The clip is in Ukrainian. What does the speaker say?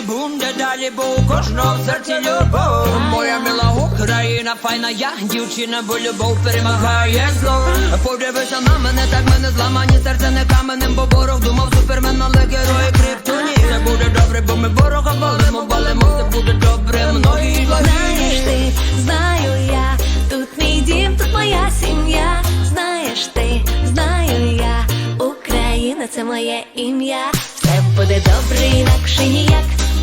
Стояла, так і буде далі, у кожного в серці любов. Моя мила Україна, файна я, дівчина, бо любов перемагає зло. Подивися на мене, так мене зламані, серце не каменем, бо ворог думав супермен, але герої криптоні. Все буде добре, бо ми ворога валимо, валимо, все буде добре, многі Знаєш ти, знаю я, тут мій дім, тут моя сім'я. Знаєш ти, знаю я, Україна це моє ім'я. Все буде добре, інакше ніяк.